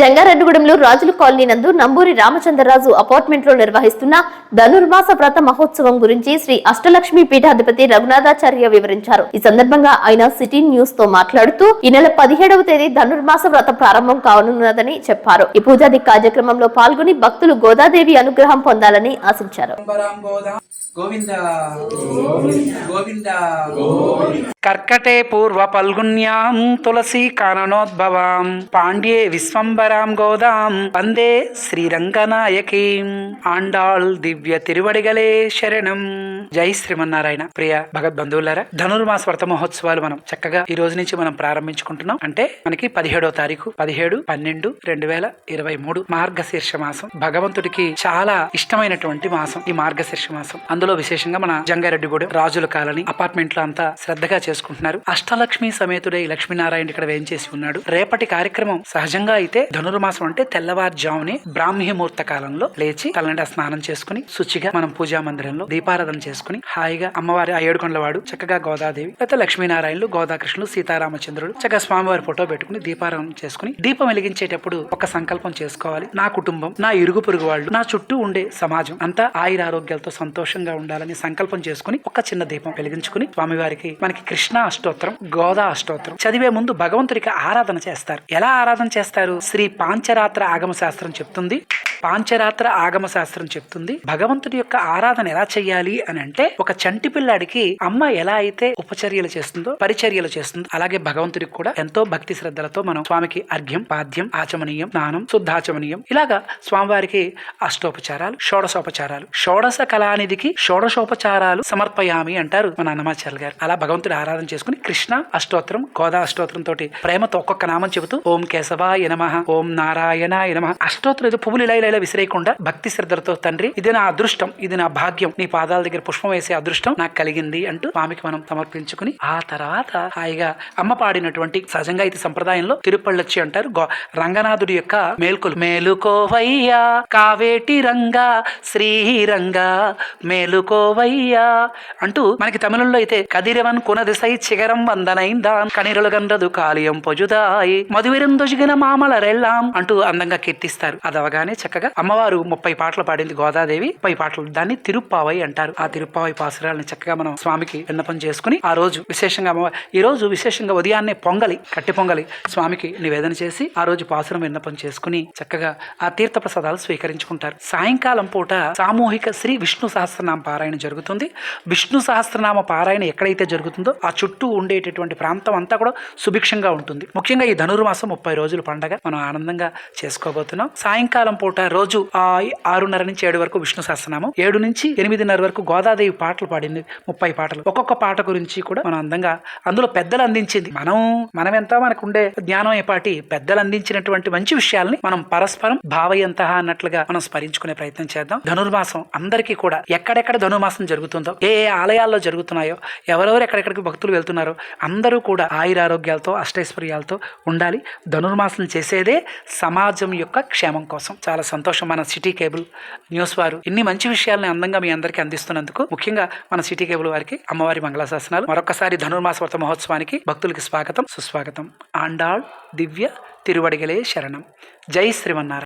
జంగారెడ్డిగూడెంలో రాజుల కాలనీ నందు నంబూరి రామచంద్రరాజు అపార్ట్మెంట్లో నిర్వహిస్తున్న ధనుర్మాస వ్రత మహోత్సవం గురించి శ్రీ అష్టలక్ష్మి పీఠాధిపతి రఘునాథాచార్య వివరించారు. ఈ సందర్భంగా ఆయన సిటీ న్యూస్తో మాట్లాడుతూ ఈ నెల పదిహేడవ తేదీ ధనుర్మాస వ్రత ప్రారంభం కానున్నదని చెప్పారు. ఈ పూజాది కార్యక్రమంలో పాల్గొని భక్తులు గోదాదేవి అనుగ్రహం పొందాలని ఆశించారు. పరాం గోదా గోవింద. గోవింద. కర్కటే పూర్వ పల్గున్యాం తులసీ కాననోద్భవాం. పాండ్యే విశ్వంబరాం గోదాం వందే శ్రీరంగనాయకీం ఆండాళ్ దివ్య తిరువడిగలే శరణం జై శ్రీమన్నారాయణ. ప్రియ భగవద్బంధువులారా ధనుర్మాస వ్రత మహోత్సవాలు మనం చక్కగా ఈ రోజు నుంచి మనం ప్రారంభించుకుంటున్నాం. అంటే మనకి పదిహేడో తారీఖు పదిహేడు పన్నెండు రెండు వేల ఇరవై మూడు మార్గశీర్ష మాసం. భగవంతుడికి చాలా ఇష్టమైనటువంటి మాసం ఈ మార్గశీర్ష మాసం. అందులో విశేషంగా మన జంగారెడ్డిగూడెం రాజుల కాలనీ అపార్ట్మెంట్లో అంతా శ్రద్ధగా చేసుకుంటున్నారు. అష్టలక్ష్మి సమేతుడై లక్ష్మీనారాయణ ఇక్కడ వేయించేసి ఉన్నాడు. రేపటి కార్యక్రమం సహజంగా అయితే ధనుర్మాసం అంటే తెల్లవారుజామునే బ్రాహ్మీ ముహూర్త కాలంలో లేచి తలండా స్నానం చేసుకుని శుచిగా మనం పూజా మందిరంలో దీపారాధన చేసుకుని హాయిగా అమ్మవారి ఆ వాడు చక్కగా గోదాదేవి లేకపోతే లక్ష్మీనారాయణులు గోదాకృష్ణులు సీతారామచంద్రుడు చక్కగా స్వామివారి ఫోటో పెట్టుకుని దీపారాధన చేసుకుని దీపం వెలిగించేటప్పుడు ఒక సంకల్పం చేసుకోవాలి. నా కుటుంబం నా ఇరుగు పొరుగు వాళ్ళు నా చుట్టూ ఉండే సమాజం అంతా ఆయుర ఆరోగ్యాలతో సంతోషంగా ఉండాలని సంకల్పం చేసుకుని ఒక చిన్న దీపం వెలిగించుకుని స్వామివారికి మనకి కృష్ణ అష్టోత్తరం గోదా అష్టోత్తరం చదివే ముందు భగవంతుడికి ఆరాధన చేస్తారు. ఎలా ఆరాధన చేస్తారు? శ్రీ పాంచరాత్ర ఆగమ శాస్త్రం చెప్తుంది. పాంచరాత్ర ఆగమ శాస్త్రం చెప్తుంది. భగవంతుడి యొక్క ఆరాధన ఎలా చెయ్యాలి అని అంటే ఒక చంటి పిల్లాడికి అమ్మ ఎలా అయితే ఉపచర్యలు చేస్తుందో పరిచర్యలు చేస్తుందో అలాగే భగవంతుడికి కూడా ఎంతో భక్తి శ్రద్ధలతో మనం స్వామికి అర్ఘ్యం పాద్యం ఆచమనీయం స్నానం శుద్ధాచమనీయం ఇలాగా స్వామివారికి అష్టోపచారాలు షోడశోపచారాలు షోడశ కళానిధికి షోడశోపచారాలు సమర్పయామి అంటారు మన అన్నమాచార్య గారు. అలా భగవంతుడి ఆరాధన చేసుకుని కృష్ణ అష్టోత్తరం గోదా అష్టోత్తరం తోటి ప్రేమతో ఒక్కొక్క నామం చెబుతూ ఓం కేశవాయ నమ ఓం నారాయణ నమ అష్టోత్తరం ఏదో పువ్వులు ఇలా ఇలా ఇలా విసిరేయకుండా భక్తి శ్రద్ధలతో తండ్రి ఇది నా అదృష్టం ఇది నా భాగ్యం నీ పాదాల దగ్గర పుష్పం వేసే అదృష్టం నాకు కలిగింది అంటూ స్వామికి మనం సమర్పించుకుని ఆ తర్వాత హాయిగా అమ్మ పాడినటువంటి సహజంగా ఇది సంప్రదాయంలో తిరుపళ్ళొచ్చి అంటారు. రంగనాథుడి యొక్క మేల్కొలు మేలుకోవయ్యా కావేటి రంగా శ్రీరంగా మేలుకోవయ్యా అంటూ మనకి తమిళంలో అయితే కదిరవన్ కునదిసై చిగరం వందనైందాన్ కనిరలు గంధదు కాలియం పొజుదాయి మధువిరందొజిగిన మామల రెళ్ళాం అంటూ అందంగా కీర్తిస్తారు. అది అవగానే చక్కగా అమ్మవారు ముప్పై పాటలు పాడింది గోదాదేవి ముప్పై పాటలు దాన్ని తిరుప్పావై అంటారు. ఆ తిరుప్పావై పాసురాలని చక్కగా మనం స్వామికి విన్నపం చేసుకుని ఆ రోజు విశేషంగా అమ్మవారు ఈ రోజు విశేషంగా ఉదయాన్నే పొంగలి కట్టి పొంగలి స్వామికి నివేదన చేసి ఆ రోజు పాసురం విన్నపం చేసుకుని చక్కగా ఆ తీర్థ ప్రసాదాలు స్వీకరించుకుంటారు. సాయంకాలం పూట సామూహిక శ్రీ విష్ణు సహస్రనామ పారాయణ జరుగుతుంది. విష్ణు సహస్రనామ పారాయణ ఎక్కడైతే జరుగుతుందో ఆ చుట్టూ ఉండేటటువంటి ప్రాంతం అంతా కూడా సుభిక్షంగా ఉంటుంది. ముఖ్యంగా ఈ ధనుర్మాసం ముప్పై రోజులు పండగ. మనం ఆనందంగా చేసుకోబోతున్నాం. సాయంకాలం పూట రోజు ఆ ఆరున్నర నుంచి ఏడు వరకు విష్ణు సహస్రనామం ఏడు నుంచి ఎనిమిదిన్నర వరకు గోదాదేవి పాటలు పాడింది ముప్పై పాటలు. ఒక్కొక్క పాట గురించి కూడా మనం అందంగా అందులో పెద్దలు అందించింది. మనం మనం ఎంత మనకు ఉండే జ్ఞానం ఏపాటి పెద్దలు అందించినటువంటి మంచి విషయాల్ని మనం పరస్పరం భావయంత అన్నట్లుగా మనం స్మరించుకునే ప్రయత్నం చేద్దాం. ధనుర్మాసం అందరికీ కూడా ఎక్కడెక్కడ ధనుర్మాసం జరుగుతుందో ఏ ఏ ఆలయాల్లో జరుగుతున్నాయో ఎవరెవరు ఎక్కడెక్కడికి భక్తులు వెళ్తున్నారో అందరూ కూడా ఆయురారోగ్యాలతో అష్టైశ్వర్యాలతో ఉండాలి. ధనుర్మాసం చేసేదే సమాజం యొక్క క్షేమం కోసం. చాలా సంతోషం మన సిటీ కేబుల్ న్యూస్ వారు ఇన్ని మంచి విషయాలను అందంగా మీ అందరికీ అందిస్తున్నందుకు ముఖ్యంగా మన సిటీ కేబుల్ వారికి అమ్మవారి మంగళాశాసనాలు మరొకసారి ధనుర్మాస వ్రత మహోత్సవానికి భక్తులకి స్వాగతం సుస్వాగతం. ఆండాళ్ దివ్య తిరువడిగలే శరణం. జై శ్రీమన్నారాయణ.